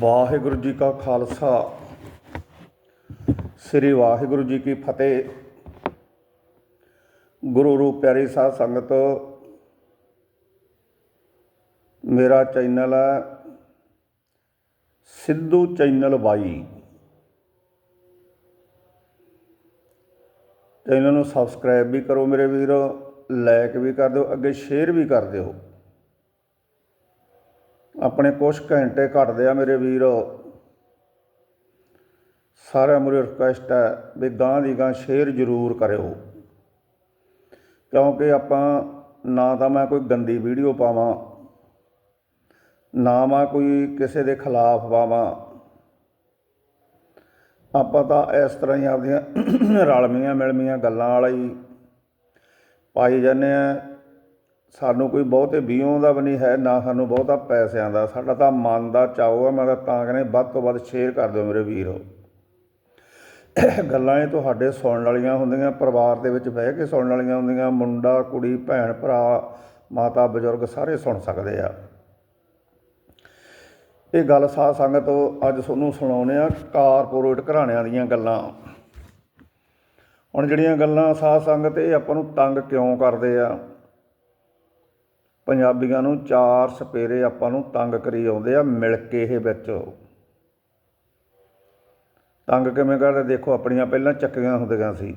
ਵਾਹਿਗੁਰੂ ਜੀ ਕਾ ਖਾਲਸਾ। ਸ੍ਰੀ ਵਾਹਿਗੁਰੂ ਜੀ ਕੀ ਫਤਿਹ। ਗੁਰੂ ਰੂਪ ਪਿਆਰੀ ਸਾਧ ਸੰਗਤ, ਮੇਰਾ ਚੈਨਲ ਹੈ ਸਿੱਧੂ ਚੈਨਲ ਬਾਈ ਚੈਨਲ ਨੂੰ ਸਬਸਕ੍ਰਾਈਬ ਵੀ ਕਰੋ ਮੇਰੇ ਵੀਰ ਲਾਈਕ ਵੀ ਕਰ ਦਿਓ, ਅੱਗੇ ਸ਼ੇਅਰ ਵੀ ਕਰ ਦਿਓ। ਆਪਣੇ ਕੁਝ ਘੰਟੇ ਘਟਦੇ ਆ ਮੇਰੇ ਵੀਰ। ਸਾਰਿਆਂ ਮੁਰੇ ਰਿਕੁਐਸਟ ਹੈ ਵੀ ਗਾਂ ਦੀ ਗਾਂ ਸ਼ੇਅਰ ਜ਼ਰੂਰ ਕਰਿਓ। ਕਿਉਂਕਿ ਆਪਾਂ ਨਾ ਤਾਂ ਮੈਂ ਕੋਈ ਗੰਦੀ ਵੀਡੀਓ ਪਾਵਾਂ, ਨਾ ਮੈਂ ਕੋਈ ਕਿਸੇ ਦੇ ਖਿਲਾਫ ਪਾਵਾਂ। ਆਪਾਂ ਤਾਂ ਇਸ ਤਰ੍ਹਾਂ ਹੀ ਆਪਦੀਆਂ ਰਲਮੀਆਂ ਮਿਲਮੀਆਂ ਗੱਲਾਂ ਵਾਲਾ ਹੀ ਪਾਈ ਜਾਂਦੇ ਆ। ਸਾਨੂੰ ਕੋਈ ਬਹੁਤੇ ਵੀਉਂ ਦਾ ਵੀ ਨਹੀਂ ਹੈ, ਨਾ ਸਾਨੂੰ ਬਹੁਤਾ ਪੈਸਿਆਂ ਦਾ। ਸਾਡਾ ਤਾਂ ਮਨ ਦਾ ਚਾਅ ਆ, ਮੈਂ ਤਾਂ ਤਾਂ ਕਹਿੰਦੇ ਵੱਧ ਤੋਂ ਵੱਧ ਸ਼ੇਅਰ ਕਰ ਦਿਓ ਮੇਰੇ ਵੀਰੋ। ਗੱਲਾਂ ਇਹ ਤੁਹਾਡੇ ਸੁਣਨ ਵਾਲੀਆਂ ਹੁੰਦੀਆਂ, ਪਰਿਵਾਰ ਦੇ ਵਿੱਚ ਬਹਿ ਕੇ ਸੁਣਨ ਵਾਲੀਆਂ ਹੁੰਦੀਆਂ, ਮੁੰਡਾ, ਕੁੜੀ, ਭੈਣ, ਭਰਾ, ਮਾਤਾ, ਬਜ਼ੁਰਗ ਸਾਰੇ ਸੁਣ ਸਕਦੇ ਆ। ਇਹ ਗੱਲ ਸਾਧ ਸੰਗਤ ਅੱਜ ਤੁਹਾਨੂੰ ਸੁਣਾਉਨੇ ਆ ਕਾਰਪੋਰੇਟ ਘਰਾਣਿਆਂ ਦੀਆਂ ਗੱਲਾਂ। ਹੁਣ ਜਿਹੜੀਆਂ ਗੱਲਾਂ ਸਾਧ ਸੰਗਤ ਇਹ ਆਪਾਂ ਨੂੰ ਤੰਗ ਕਿਉਂ ਕਰਦੇ ਆ? ਪੰਜਾਬੀਆਂ ਨੂੰ ਚਾਰ ਸਪੇਰੇ ਆਪਾਂ ਨੂੰ ਤੰਗ ਕਰੀ ਆਉਂਦੇ ਆ ਮਿਲ ਕੇ ਇਹ ਵਿੱਚ। ਤੰਗ ਕਿਵੇਂ ਕਰਦੇ? ਦੇਖੋ, ਆਪਣੀਆਂ ਪਹਿਲਾਂ ਚੱਕੀਆਂ ਹੁੰਦੀਆਂ ਸੀ।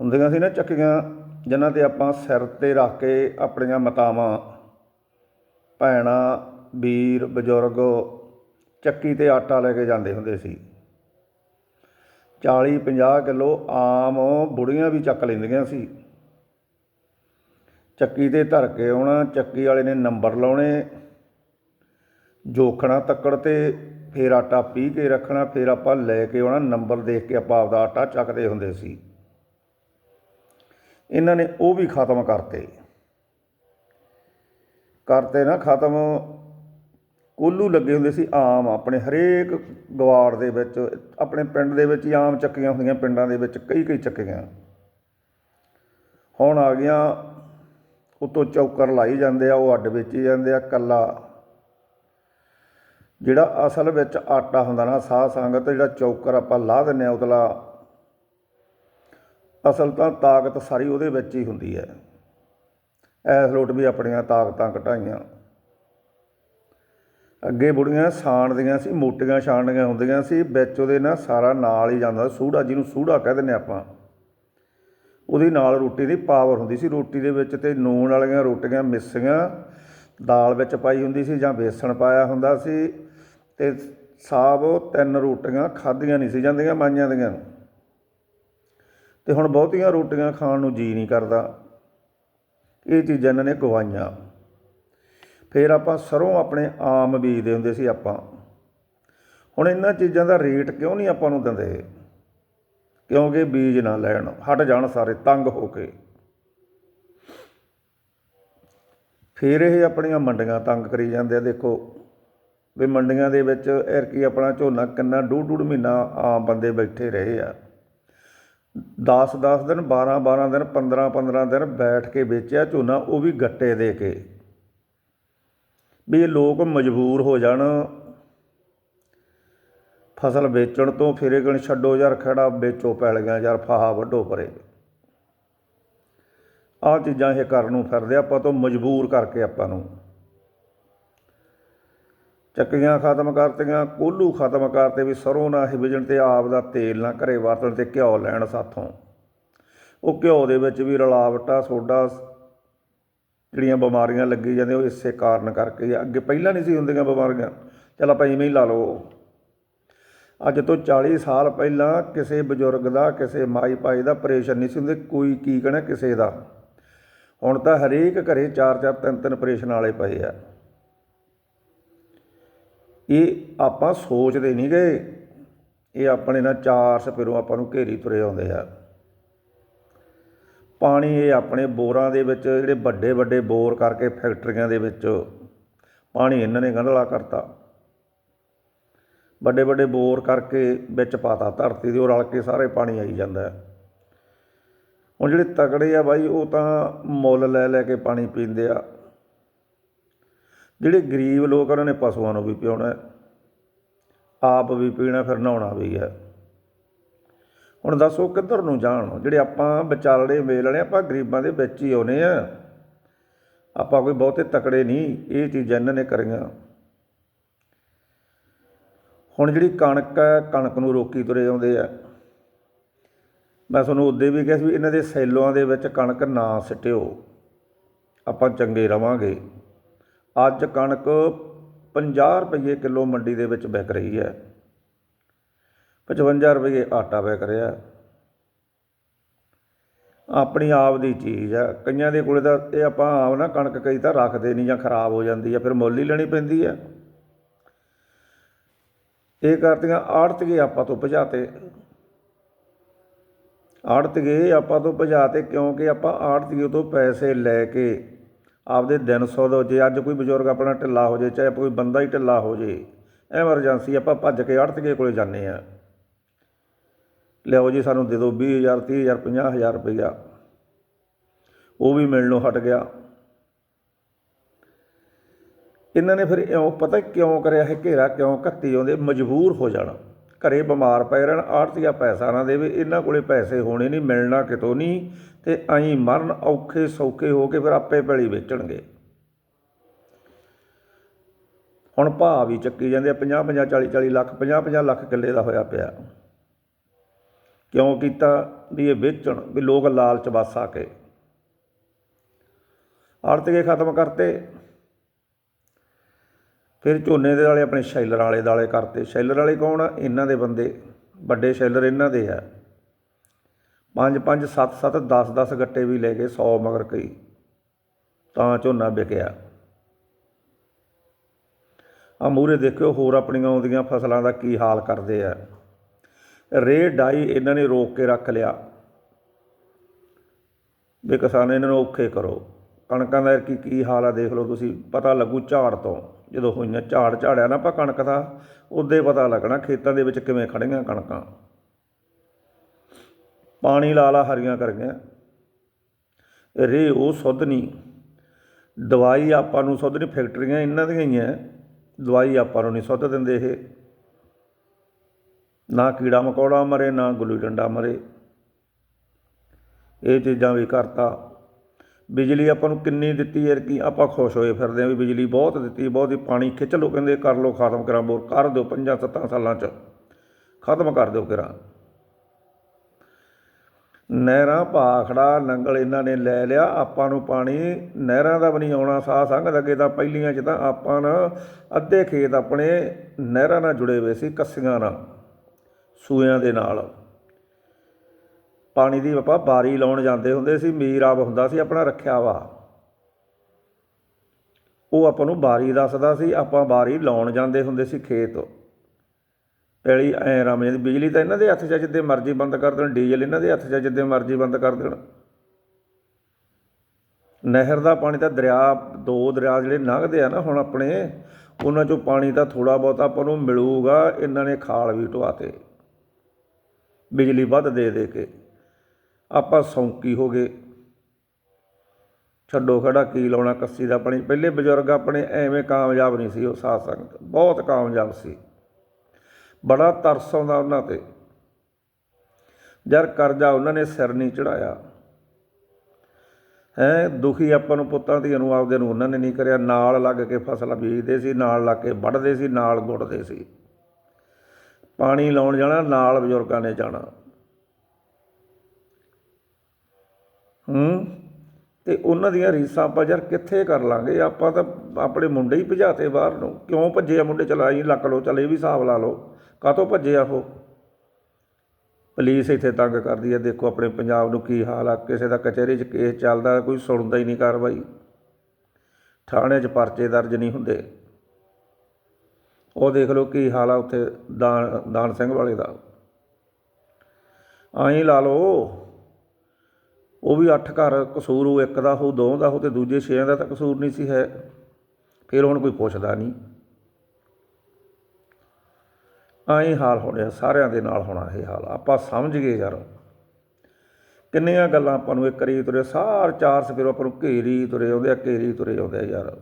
ਹੁੰਦੀਆਂ ਸੀ ਨਾ ਚੱਕੀਆਂ, ਜਿਨ੍ਹਾਂ ਤੇ ਆਪਾਂ ਸਿਰ ਤੇ ਰੱਖ ਕੇ ਆਪਣੀਆਂ ਮਤਾਵਾਂ, ਭੈਣਾਂ ਵੀਰ ਬਜ਼ੁਰਗ ਚੱਕੀ ਤੇ ਆਟਾ ਲੈ ਕੇ ਜਾਂਦੇ ਹੁੰਦੇ ਸੀ। 40 50 ਕਿਲੋ ਆਮ ਬੁੜੀਆਂ ਵੀ ਚੱਕ ਲੈਂਦੀਆਂ ਸੀ। ਚੱਕੀ ਤੇ ਧਰ ਕੇ ਆਉਣਾ ਚੱਕੀ ਵਾਲੇ ਨੇ ਨੰਬਰ ਲਾਉਣੇ, ਜੋਖਣਾ ਤੱਕੜ ਤੇ ਫੇਰ ਆਟਾ ਪੀ ਕੇ ਰੱਖਣਾ, ਫੇਰ ਆਪਾਂ ਲੈ ਕੇ ਆਉਣਾ, ਨੰਬਰ ਦੇਖ ਕੇ ਆਪਾਂ ਆਪਦਾ ਆਟਾ ਚੱਕਦੇ ਹੁੰਦੇ ਸੀ। ਇਹਨਾਂ ਨੇ ਉਹ ਵੀ ਖਤਮ ਕਰਤੇ। ਕਰਤੇ ਨਾ ਖਤਮ ਕੋਲੂ ਲੱਗੇ ਹੁੰਦੇ ਸੀ ਆਮ, ਆਪਣੇ ਹਰੇਕ ਗਵਾੜ ਦੇ ਵਿੱਚ, ਆਪਣੇ ਪਿੰਡ ਦੇ ਵਿੱਚ ਹੀ ਆਮ ਚੱਕੀਆਂ ਹੁੰਦੀਆਂ, ਪਿੰਡਾਂ ਦੇ ਵਿੱਚ ਕਈ ਕਈ ਚੱਕੀਆਂ। ਹੁਣ ਆ ਗਈਆਂ, ਉਤੋਂ ਚੌਕਰ ਲਾਈ ਜਾਂਦੇ ਆ, ਉਹ ਅੱਡ ਵੇਚੀ ਜਾਂਦੇ ਆ, ਕੱਲਾ। ਜਿਹੜਾ ਅਸਲ ਵਿੱਚ ਆਟਾ ਹੁੰਦਾ ਨਾ ਸਾਹ ਸੰਗਤ, ਜਿਹੜਾ ਚੌਕਰ ਆਪਾਂ ਲਾ ਦਿੰਨੇ ਆ ਉਤਲਾ, ਅਸਲ ਤਾਂ ਤਾਕਤ ਸਾਰੀ ਉਹਦੇ ਵਿੱਚ ਹੀ ਹੁੰਦੀ ਹੈ। ਐਸ ਲੋਟ ਵੀ ਆਪਣੀਆਂ ਤਾਕਤਾਂ ਘਟਾਈਆਂ। ਅੱਗੇ ਬੁੜੀਆਂ ਸਾਣਦੀਆਂ ਸੀ, ਮੋਟੀਆਂ ਛਾਣਦੀਆਂ ਹੁੰਦੀਆਂ ਸੀ, ਵਿੱਚ ਉਹਦੇ ਨਾਲ ਸਾਰਾ ਨਾਲ ਹੀ ਜਾਂਦਾ ਸੂੜਾ ਜਿਹਨੂੰ ਸੂੜਾ ਕਹਿ ਦਿੰਦੇ ਆਪਾਂ। ਉਹਦੀ ਨਾਲ ਰੋਟੀ ਦੀ ਪਾਵਰ ਹੁੰਦੀ ਸੀ, ਰੋਟੀ ਦੇ ਵਿੱਚ ਤੇ ਨੂਣ ਵਾਲੀਆਂ ਰੋਟੀਆਂ, ਮਿੱਸੀਆਂ, ਦਾਲ ਵਿੱਚ ਪਾਈ ਹੁੰਦੀ ਸੀ ਜਾਂ ਬੇਸਣ ਪਾਇਆ ਹੁੰਦਾ ਸੀ ਤੇ ਸਾਬ ਤਿੰਨ ਰੋਟੀਆਂ ਖਾਧੀਆਂ ਨਹੀਂ ਸੀ ਜਾਂਦੀਆਂ ਮਾਈਆਂ ਦੀਆਂ। ਤੇ ਹੁਣ ਬਹੁਤੀਆਂ ਰੋਟੀਆਂ ਖਾਣ ਨੂੰ ਜੀ ਨਹੀਂ ਕਰਦਾ। ਇਹ ਚੀਜ਼ਾਂ ਇਹਨਾਂ ਨੇ ਗਵਾਈਆਂ। ਫਿਰ ਆਪਾਂ ਸਰੋਂ ਆਪਣੇ ਆਮ ਬੀਜਦੇ ਹੁੰਦੇ ਸੀ ਆਪਾਂ। ਹੁਣ ਇਹਨਾਂ ਚੀਜ਼ਾਂ ਦਾ ਰੇਟ ਕਿਉਂ ਨਹੀਂ ਆਪਾਂ ਨੂੰ ਦਿੰਦੇ? ਕਿਉਂਕਿ ਬੀਜ ਨਾ ਲੈਣ, ਹਟ ਜਾਣ ਸਾਰੇ ਤੰਗ ਹੋ ਕੇ। ਫਿਰ ਇਹ ਆਪਣੀਆਂ ਮੰਡੀਆਂ ਤੰਗ ਕਰੀ ਜਾਂਦੇ ਆ, ਦੇਖੋ। ਵੀ ਮੰਡੀਆਂ ਦੇ ਵਿੱਚ ਐਰਕੀ ਆਪਣਾ ਝੋਨਾ ਕਿੰਨਾ ਡੂਢ ਡੂਢ ਮਹੀਨਾ ਆਮ ਬੰਦੇ ਬੈਠੇ ਰਹੇ ਆ। 10 10 ਦਿਨ 12 12 ਦਿਨ 15 15 ਦਿਨ ਬੈਠ ਕੇ ਵੇਚਿਆ ਝੋਨਾ, ਉਹ ਵੀ ਗੱਟੇ ਦੇ ਕੇ। ਵੀ ਇਹ ਲੋਕ ਮਜਬੂਰ ਹੋ ਜਾਣ। ਫਸਲ ਵੇਚਣ ਤੋਂ ਫਿਰੇ ਗਣ ਛੱਡੋ ਯਾਰ ਖੜਾ, ਵੇਚੋ ਪੈਲ ਗਿਆ ਯਾਰ ਫਾਹਾ ਵੱਢੋ ਪਰੇ। ਆਹ ਚੀਜ਼ਾਂ ਇਹ ਕਰਨ ਨੂੰ ਫਿਰਦੇ ਆਪਾਂ ਤੋਂ ਮਜਬੂਰ ਕਰਕੇ ਆਪਾਂ ਨੂੰ। ਚੱਕੀਆਂ ਖਤਮ ਕਰਤੀਆਂ, ਕੋਲੂ ਖਤਮ ਕਰਤੇ ਵੀ ਸਰੋਂ ਨਾ ਹਿਵਜਣ ਤੇ ਆਪ ਦਾ ਤੇਲ ਨਾ ਘਰੇ ਵਰਤਣ ਤੇ ਘਿਓ ਲੈਣ ਸਾਥੋਂ। ਉਹ ਘਿਓ ਦੇ ਵਿੱਚ ਵੀ ਰਲਾਵਟਾ, ਸੋਡਾ ਜਿਹੜੀਆਂ ਬਿਮਾਰੀਆਂ ਲੱਗੀ ਜਾਂਦੀਆਂ, ਉਹ ਇਸੇ ਕਾਰਨ ਕਰਕੇ ਹੀ ਆ। ਅੱਗੇ ਪਹਿਲਾਂ ਨਹੀਂ ਸੀ ਹੁੰਦੀਆਂ ਬਿਮਾਰੀਆਂ। ਚਲ ਆਪਾਂ ਇਵੇਂ ਹੀ ਲਾ ਲਓ। ਅੱਜ ਤੋਂ 40 ਸਾਲ ਪਹਿਲਾਂ ਕਿਸੇ ਬਜ਼ੁਰਗ ਦਾ, ਕਿਸੇ ਮਾਈ ਭਾਈ ਦਾ ਆਪਰੇਸ਼ਨ ਨਹੀਂ ਸੀ ਹੁੰਦੇ, ਕੋਈ ਕੀ ਕਹਿਣਾ ਕਿਸੇ ਦਾ। ਹੁਣ ਤਾਂ ਹਰੇਕ ਘਰੇ ਚਾਰ ਚਾਰ, ਤਿੰਨ ਤਿੰਨ ਆਪਰੇਸ਼ਨ ਵਾਲੇ ਪਏ ਆ। ਇਹ ਆਪਾਂ ਸੋਚਦੇ ਨਹੀਂ ਗਏ। ਇਹ ਆਪਣੇ ਨਾਲ ਚਾਰ ਸਪਿਰੋਂ ਆਪਾਂ ਨੂੰ ਘੇਰੀ ਤੁਰੇ ਆਉਂਦੇ ਆ। ਪਾਣੀ ਇਹ ਆਪਣੇ ਬੋਰਾਂ ਦੇ ਵਿੱਚ, ਜਿਹੜੇ ਵੱਡੇ ਵੱਡੇ ਬੋਰ ਕਰਕੇ ਫੈਕਟਰੀਆਂ ਦੇ ਵਿੱਚ ਪਾਣੀ ਇਹਨਾਂ ਨੇ ਗੰਧਲਾ ਕਰਤਾ। ਵੱਡੇ ਵੱਡੇ ਬੋਰ ਕਰਕੇ ਵਿੱਚ ਪਾਤਾ, ਧਰਤੀ ਦੇ ਉਹ ਰਲ ਕੇ ਸਾਰੇ ਪਾਣੀ ਆਈ ਜਾਂਦਾ ਹੁਣ ਜਿਹੜੇ ਤਕੜੇ ਆ ਬਾਈ, ਉਹ ਤਾਂ ਮੁੱਲ ਲੈ ਲੈ ਕੇ ਪਾਣੀ ਪੀਂਦੇ ਆ। ਜਿਹੜੇ ਗਰੀਬ ਲੋਕ ਉਹਨਾਂ ਨੇ ਪਸ਼ੂਆਂ ਨੂੰ ਵੀ ਪਿਉਣਾ ਆਪ ਵੀ ਪੀਣਾ, ਫਿਰ ਨਹਾਉਣਾ ਵੀ ਹੈ। ਹੁਣ ਦੱਸੋ ਕਿੱਧਰ ਨੂੰ ਜਾਣ ਜਿਹੜੇ ਆਪਾਂ ਵਿਚਾਲੜੇ ਮੇਲ ਵਾਲੇ ਆਪਾਂ ਗਰੀਬਾਂ ਦੇ ਵਿੱਚ ਹੀ ਆਉਨੇ ਆ। ਆਪਾਂ ਕੋਈ ਬਹੁਤੇ ਤਕੜੇ ਨਹੀਂ, ਇਹ ਚੀਜ਼ਾਂ ਇਹਨਾਂ ਨੇ ਕਰੀਆਂ। ਹੁਣ ਜਿਹੜੀ ਕਣਕ ਹੈ, ਕਣਕ ਨੂੰ ਰੋਕੀ ਤੁਰੇ ਆਉਂਦੇ ਆ। ਮੈਂ ਤੁਹਾਨੂੰ ਉਦੋਂ ਵੀ ਕਿਹਾ ਸੀ ਵੀ ਇਹਨਾਂ ਦੇ ਸੈਲੋਆਂ ਦੇ ਵਿੱਚ ਕਣਕ ਨਾ ਸਿੱਟਿਓ। ਆਪਾਂ ਚੰਗੇ ਰਵਾਂਗੇ। ਅੱਜ ਕਣਕ 50 ਰੁਪਏ ਕਿਲੋ ਮੰਡੀ ਦੇ ਵਿੱਚ ਵਿਕ ਰਹੀ ਹੈ। 55 ਰੁਪਏ ਆਟਾ ਵਿਕ ਰਿਹਾ ਆਪਣੀ ਆਪ ਦੀ ਚੀਜ਼ ਆ। ਕਈਆਂ ਦੇ ਕੋਲੇ ਤਾਂ ਇਹ ਆਪਾਂ ਆਪ ਨਾ ਕਣਕ ਕਈ ਤਾਂ ਰੱਖਦੇ ਨਹੀਂ ਜਾਂ ਖਰਾਬ ਹੋ ਜਾਂਦੀ ਆ, ਫਿਰ ਮੁੱਲ ਹੀ ਲੈਣੀ ਪੈਂਦੀ ਆ। ਇਹ ਕਰਤੀਆਂ ਆੜਤੀਏ ਆਪਾਂ ਤੋਂ ਭਜਾਤੇ ਆੜਤੀਏ ਆਪਾਂ ਤੋਂ ਭਜਾਤੇ ਕਿਉਂਕਿ ਆਪਾਂ ਆੜਤੀਏ ਤੋਂ ਪੈਸੇ ਲੈ ਕੇ ਆਪਦੇ ਦਿਨ ਸੌਦਾ ਜੇ ਅੱਜ ਕੋਈ ਬਜ਼ੁਰਗ ਆਪਣਾ ਢਿੱਲਾ ਹੋ ਜੇ, ਚਾਹੇ ਕੋਈ ਬੰਦਾ ਹੀ ਢਿੱਲਾ ਹੋ ਜੇ, ਐਮਰਜੈਂਸੀ ਆਪਾਂ ਭੱਜ ਕੇ ਆੜਤੀਏ ਕੋਲੇ ਜਾਂਦੇ ਆ। ਲਿਆਓ ਜੀ ਸਾਨੂੰ ਦੇ ਦਿਓ 20000 30000 50000 ਰੁਪਈਆ। ਉਹ ਵੀ ਮਿਲਣੋਂ ਹਟ ਗਿਆ। ਇਹਨਾਂ ਨੇ ਫਿਰ ਇਉਂ ਪਤਾ ਕਿਉਂ ਕਰਿਆ ਇਹ ਘੇਰਾ ਕਿਉਂ ਘੱਤੀ ਆਉਂਦੇ? ਮਜਬੂਰ ਹੋ ਜਾਣਾ। ਘਰੇ ਬਿਮਾਰ ਪੈ ਰਹਿਣ, ਆੜਤੀਆ ਪੈਸਾ ਨਾ ਦੇਵੇ, ਇਹਨਾਂ ਕੋਲੇ ਪੈਸੇ ਹੋਣੇ ਨਹੀਂ, ਮਿਲਣਾ ਕਿਤੋਂ ਨਹੀਂ, ਤੇ ਐਂ ਮਰਨ ਔਖੇ ਸੌਖੇ ਹੋ ਕੇ ਫਿਰ ਆਪੇ ਪੈਲੀ ਵੇਚਣਗੇ। ਹੁਣ ਭਾਅ ਵੀ ਚੱਕੀ ਜਾਂਦੇ ਆ 50 50 40 40 ਲੱਖ 50 50 ਲੱਖ ਕਿੱਲੇ ਦਾ ਹੋਇਆ ਪਿਆ। ਕਿਉਂ ਕੀਤਾ? ਵੀ ਇਹ ਵੇਚਣ, ਵੀ ਲੋਕ ਲਾਲਚ ਵਸ ਆ ਕੇ। ਆੜਤੀਏ ਖਤਮ ਕਰਤੇ। ਫਿਰ ਝੋਨੇ ਦੇ ਵਾਲੇ ਆਪਣੇ ਸ਼ੈਲਰ ਵਾਲੇ ਦਾਲੇ ਕਰਤੇ। ਸ਼ੈਲਰ ਵਾਲੇ ਕੌਣ? ਆ ਇਹਨਾਂ ਦੇ ਬੰਦੇ। ਵੱਡੇ ਸ਼ੈਲਰ ਇਹਨਾਂ ਦੇ ਆ। ਪੰਜ ਪੰਜ ਸੱਤ ਸੱਤ 10 10 ਗੱਟੇ ਵੀ ਲੈ ਗਏ 100 ਮਗਰ ਕਈ। ਤਾਂ ਝੋਨਾ ਵਿਕਿਆ। ਆ ਮੂਰੇ ਦੇਖਿਓ, ਹੋਰ ਆਪਣੀਆਂ ਆਉਂਦੀਆਂ ਫਸਲਾਂ ਦਾ ਕੀ ਹਾਲ ਕਰਦੇ ਆ। ਰੇ ਡਾਈ ਇਹਨਾਂ ਨੇ ਰੋਕ ਕੇ ਰੱਖ ਲਿਆ। ਵੀ ਕਿਸਾਨ ਇਹਨਾਂ ਨੂੰ ਔਖੇ ਕਰੋ। ਕਣਕਾਂ ਦਾ ਕੀ ਕੀ ਹਾਲ ਆ ਦੇਖ ਲਓ ਤੁਸੀਂ। ਪਤਾ ਲੱਗੂ ਝਾੜ ਤੋਂ। ਜਦੋਂ ਹੋਈਆਂ ਝਾੜ ਝਾੜਿਆ ਨਾ ਆਪਾਂ ਕਣਕ ਦਾ ਉਦੋਂ ਪਤਾ ਲੱਗਣਾ ਖੇਤਾਂ ਦੇ ਵਿੱਚ ਕਿਵੇਂ ਖੜੀਆਂ ਕਣਕਾਂ। ਪਾਣੀ ਲਾ ਲਾ ਹਰੀਆਂ ਕਰ ਗਿਆ ਰੇ ਉਹ ਸੁੱਧ ਨਹੀਂ। ਦਵਾਈ ਆਪਾਂ ਨੂੰ ਸੁੱਧ ਨਹੀਂ, ਫੈਕਟਰੀਆਂ ਇਹਨਾਂ ਦੀਆਂ ਹੀ ਹੈ ਦਵਾਈ ਆਪਾਂ ਨੂੰ ਨਹੀਂ ਸੁੱਧ ਦਿੰਦੇ ਇਹ। ਨਾ ਕੀੜਾ ਮਕੌੜਾ ਮਰੇ, ਨਾ ਗੁੱਲੀ ਡੰਡਾ ਮਰੇ। ਇਹ ਚੀਜ਼ਾਂ ਵੀ ਕਰਤਾ। ਬਿਜਲੀ ਆਪਾਂ ਨੂੰ ਕਿੰਨੀ ਦਿੱਤੀ ਯਾਰ ਕਿ ਆਪਾਂ ਖੁਸ਼ ਹੋਏ ਫਿਰਦੇ ਆ ਵੀ ਬਿਜਲੀ ਬਹੁਤ ਦਿੱਤੀ, ਬਹੁਤ ਹੀ ਪਾਣੀ ਖਿੱਚ ਲਓ ਕਹਿੰਦੇ, ਕਰ ਲਓ ਖਤਮ ਕਰਾਂ ਬੋਰ, ਕਰ ਦਿਓ ਪੰਜਾਂ ਸੱਤਾਂ ਸਾਲਾਂ ਚ। ਖਤਮ ਕਰ ਦਿਓ ਕਿਰਾਂ। ਨਹਿਰਾਂ ਭਾਖੜਾ ਨੰਗਲ ਇਹਨਾਂ ਨੇ ਲੈ ਲਿਆ, ਆਪਾਂ ਨੂੰ ਪਾਣੀ ਨਹਿਰਾਂ ਦਾ ਵੀ ਨਹੀਂ ਆਉਣਾ, ਸਾਹ ਸੰਗ ਲੱਗੇ ਤਾਂ ਪਹਿਲੀਆਂ ਚ ਤਾਂ ਆਪਾਂ ਨਾ ਅੱਧੇ ਖੇਤ ਆਪਣੇ ਨਹਿਰਾਂ ਨਾਲ ਜੁੜੇ ਹੋਏ ਸੀ, ਕੱਸੀਆਂ ਨਾਲ। ਸੂਇਆਂ ਦੇ ਨਾਲ। ਪਾਣੀ ਦੀ ਆਪਾਂ ਬਾਰੀ ਲਾਉਣ ਜਾਂਦੇ ਹੁੰਦੇ ਸੀ ਮੀਰ ਆਪ ਹੁੰਦਾ ਸੀ ਆਪਣਾ ਰੱਖਿਆ ਵਾ। ਉਹ ਆਪਾਂ ਨੂੰ ਬਾਰੀ ਦੱਸਦਾ ਸੀ ਆਪਾਂ ਬਾਰੀ ਲਾਉਣ ਜਾਂਦੇ ਹੁੰਦੇ ਸੀ ਖੇਤ। ਪੈਲੀ ਐ ਰਮ ਦੀ ਬਿਜਲੀ ਤਾਂ ਇਹਨਾਂ ਦੇ ਹੱਥ 'ਚ ਆ, ਜਿੱਦੇ ਮਰਜ਼ੀ ਬੰਦ ਕਰ ਦੇਣ ਡੀਜ਼ਲ ਇਹਨਾਂ ਦੇ ਹੱਥ 'ਚ ਆ, ਜਿੱਦੇ ਮਰਜ਼ੀ ਬੰਦ ਕਰ ਦੇਣ। ਨਹਿਰ ਦਾ ਪਾਣੀ ਤਾਂ ਦਰਿਆ ਦੋ ਦਰਿਆ ਜਿਹੜੇ ਲੰਘਦੇ ਆ ਨਾ ਹੁਣ ਆਪਣੇ ਉਹਨਾਂ 'ਚੋਂ ਪਾਣੀ ਤਾਂ ਥੋੜਾ ਬਹੁਤ ਆਪਾਂ ਨੂੰ ਮਿਲੂਗਾ ਇਹਨਾਂ ਨੇ ਖਾਲ ਵੀ ਢਵਾਤੇ ਬਿਜਲੀ ਵੱਧ ਦੇ ਦੇ ਕੇ ਆਪਾਂ ਸੌਂਕੀ ਹੋ ਗਏ। ਛੱਡੋ ਖੜਾ, ਕੀ ਲਾਉਣਾ ਕੱਸੀ ਦਾ ਪਾਣੀ। ਪਹਿਲੇ ਬਜ਼ੁਰਗ ਆਪਣੇ ਐਵੇਂ ਕਾਮਯਾਬ ਨਹੀਂ ਸੀ, ਉਹ ਸਾਧ ਸੰਗਤ। ਬਹੁਤ ਕਾਮਯਾਬ ਸੀ। ਬੜਾ ਤਰਸ ਆਉਂਦਾ ਉਹਨਾਂ ਤੇ। ਜਰ ਕਰਜ਼ਾ ਉਹਨਾਂ ਨੇ ਸਿਰ ਨਹੀਂ ਚੜਾਇਆ ਹੈ, ਦੁਖੀ ਆਪਾਂ ਨੂੰ ਪੁੱਤਾਂ ਧੀਆਂ ਨੂੰ, ਆਪਦੇ ਨੂੰ ਉਹਨਾਂ ਨੇ ਨਹੀਂ ਕਰਿਆ। ਨਾਲ ਲੱਗ ਕੇ ਫਸਲਾਂ ਬੀਜਦੇ ਸੀ, ਨਾਲ ਲੱਗ ਕੇ ਵੱਢਦੇ ਸੀ, ਨਾਲ ਗੁੱਟਦੇ ਸੀ। ਪਾਣੀ ਲਾਉਣ ਜਾਣਾ, ਨਾਲ ਬਜ਼ੁਰਗਾਂ ਨੇ ਜਾਣਾ। ਹੂੰ? ਤੇ ਉਹਨਾਂ ਦੀਆਂ ਰੀਸਾਂ ਆਪਾਂ ਯਾਰ ਕਿੱਥੇ ਕਰ ਲਾਂਗੇ? ਆਪਾਂ ਤਾਂ ਆਪਣੇ ਮੁੰਡੇ ਹੀ ਭਜਾਤੇ ਬਾਹਰ ਨੂੰ। ਕਿਉਂ ਭੱਜੇ ਆ ਮੁੰਡੇ? ਚਲਾਈ ਲੱਕ ਲੋ ਚੱਲ ਇਹ ਵੀ ਹਿਸਾਬ ਲਾ ਲਓ। ਕਾਹਤੋਂ ਭੱਜੇ ਆ ਉਹ? ਪੁਲਿਸ ਇੱਥੇ ਤੰਗ ਕਰਦੀ ਹੈ ਦੇਖੋ ਆਪਣੇ ਪੰਜਾਬ ਨੂੰ ਕੀ ਹਾਲ ਆ। ਕਿਸੇ ਦਾ ਕਚਹਿਰੀ 'ਚ ਕੇਸ ਚੱਲਦਾ, ਕੋਈ ਸੁਣਦਾ ਹੀ ਨਹੀਂ ਕਾਰਵਾਈ। ਥਾਣੇ 'ਚ ਪਰਚੇ ਦਰਜ ਨਹੀਂ ਹੁੰਦੇ। ਉਹ ਦੇਖ ਲਓ ਕੀ ਹਾਲ ਆ ਉੱਥੇ ਦਾਨ ਦਾਨ ਸਿੰਘ ਵਾਲੇ ਦਾ। ਆਈ ਲਾ ਲਓ, ਉਹ ਵੀ ਅੱਠ ਘਰ ਕਸੂਰ, ਉਹ ਇੱਕ ਦਾ ਹੋ ਦੋ ਦਾ ਹੋ ਤੇ ਦੂਜੇ ਛੇਆਂ ਦਾ ਤਾਂ ਕਸੂਰ ਨਹੀਂ ਸੀ ਹੈ। ਫਿਰ ਹੁਣ ਕੋਈ ਪੁੱਛਦਾ ਨਹੀਂ। ਆਈ ਹਾਲ ਹੋਣਿਆ, ਸਾਰਿਆਂ ਦੇ ਨਾਲ ਹੋਣਾ ਇਹ ਹਾਲ, ਆਪਾਂ ਸਮਝ ਗਏ ਯਾਰ। ਕਿੰਨੀਆਂ ਗੱਲਾਂ ਆਪਾਂ ਨੂੰ ਇੱਕ ਰੀ ਤੁਰੇ, ਸਾਰ ਚਾਰ ਸਫੇਰੋ ਆਪਾਂ ਨੂੰ ਘੇਰੀ ਤੁਰੇ ਆਉਂਦੇ ਆ, ਘੇਰੀ ਤੁਰੇ ਆਉਂਦੇ ਆ ਯਾਰ।